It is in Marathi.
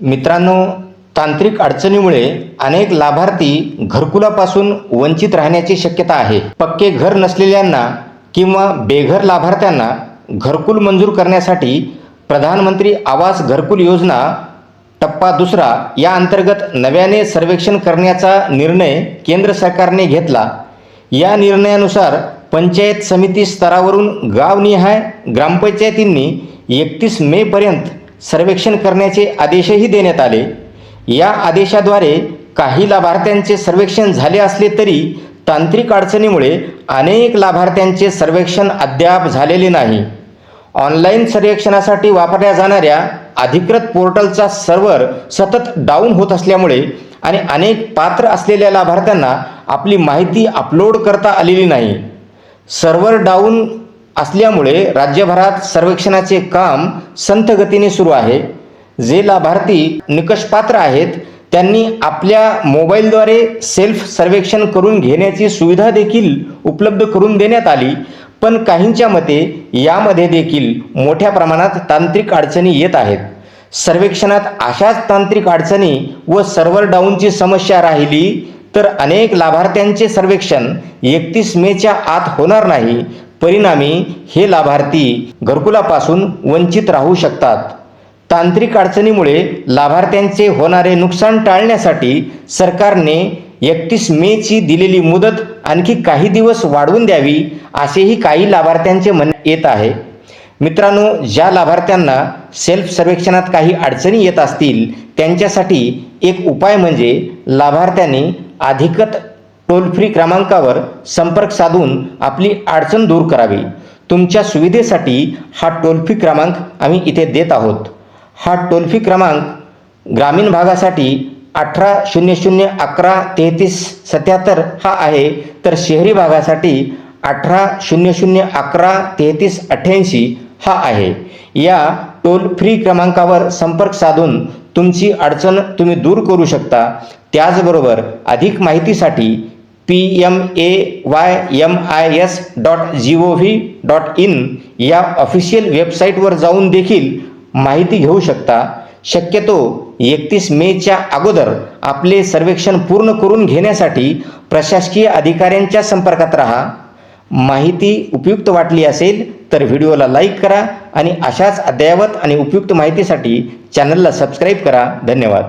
मित्रांनो तांत्रिक अडचणीमुळे अनेक लाभार्थी घरकुलापासून वंचित राहण्याची शक्यता आहे. पक्के घर नसलेल्यांना किंवा बेघर लाभार्थ्यांना घरकुल मंजूर करण्यासाठी प्रधानमंत्री आवास घरकुल योजना टप्पा दुसरा या अंतर्गत नव्याने सर्वेक्षण करण्याचा निर्णय केंद्र सरकारने घेतला. या निर्णयानुसार पंचायत समिती स्तरावरून गावनिहाय ग्रामपंचायतींनी एकतीस मेपर्यंत सर्वेक्षण करण्याचे आदेशही देण्यात आले. या आदेशाद्वारे काही लाभार्थ्यांचे सर्वेक्षण झाले असले तरी तांत्रिक अडचणीमुळे अनेक लाभार्थ्यांचे सर्वेक्षण अद्याप झालेले नाही. ऑनलाईन सर्वेक्षणासाठी वापरल्या जाणाऱ्या अधिकृत पोर्टलचा सर्व्हर सतत डाऊन होत असल्यामुळे आणि अनेक पात्र असलेल्या लाभार्थ्यांना आपली माहिती अपलोड करता आलेली नाही. सर्व्हर डाऊन असल्यामुळे राज्यभरात सर्वेक्षणाचे काम संथ गतीने सुरू आहे. जे लाभार्थी निकषपात्र आहेत त्यांनी आपल्या मोबाईलद्वारे सेल्फ सर्वेक्षण करून घेण्याची सुविधा देखील उपलब्ध करून देण्यात आली. पण काहींच्या मते यामध्ये देखील मोठ्या प्रमाणात तांत्रिक अडचणी येत आहेत. सर्वेक्षणात अशाच तांत्रिक अडचणी व सर्व्हर डाऊनची समस्या राहिली तर अनेक लाभार्थ्यांचे सर्वेक्षण एकतीस मेच्या आत होणार नाही परिणामी हे लाभार्थी घरकुलापासून वंचित राहू शकतात. तांत्रिक अडचणीमुळे लाभार्थ्यांचे होणारे नुकसान टाळण्यासाठी सरकारने एकतीस मेची दिलेली मुदत आणखी काही दिवस वाढवून द्यावी असेही काही लाभार्थ्यांचे म्हणणे येत आहे. मित्रांनो ज्या लाभार्थ्यांना सेल्फ सर्वेक्षणात काही अडचणी येत असतील त्यांच्यासाठी एक उपाय म्हणजे लाभार्थ्यांनी अधिकत टोल फ्री क्रमांकावर संपर्क साधून आपली अडचण दूर करावी. तुमच्या सुविधेसाठी हा टोल फ्री क्रमांक आम्ही इथे देत आहोत. हा टोल फ्री क्रमांक ग्रामीण भागासाठी अठरा शून्य शून्य अकरा तेहतीस सत्याहत्तर हा आहे तर शहरी भागासाठी अठरा शून्य शून्य अकरा तेहतीस अठ्ठ्याऐंशी हा आहे. या टोल फ्री क्रमांकावर संपर्क साधून तुमची अडचण तुम्ही दूर करू शकता. त्याचबरोबर अधिक माहितीसाठी P M A Y M I S dot G O V dot in या ऑफिशियल वेबसाईटवर जाऊन देखील माहिती घेऊ शकता. शक्यतो एकतीस मेच्या अगोदर आपले सर्वेक्षण पूर्ण करून घेण्यासाठी प्रशासकीय अधिकाऱ्यांच्या संपर्कात राहा. माहिती उपयुक्त वाटली असेल तर व्हिडिओला लाईक करा आणि अशाच अद्ययावत आणि उपयुक्त माहितीसाठी चॅनलला सबस्क्राईब करा. धन्यवाद.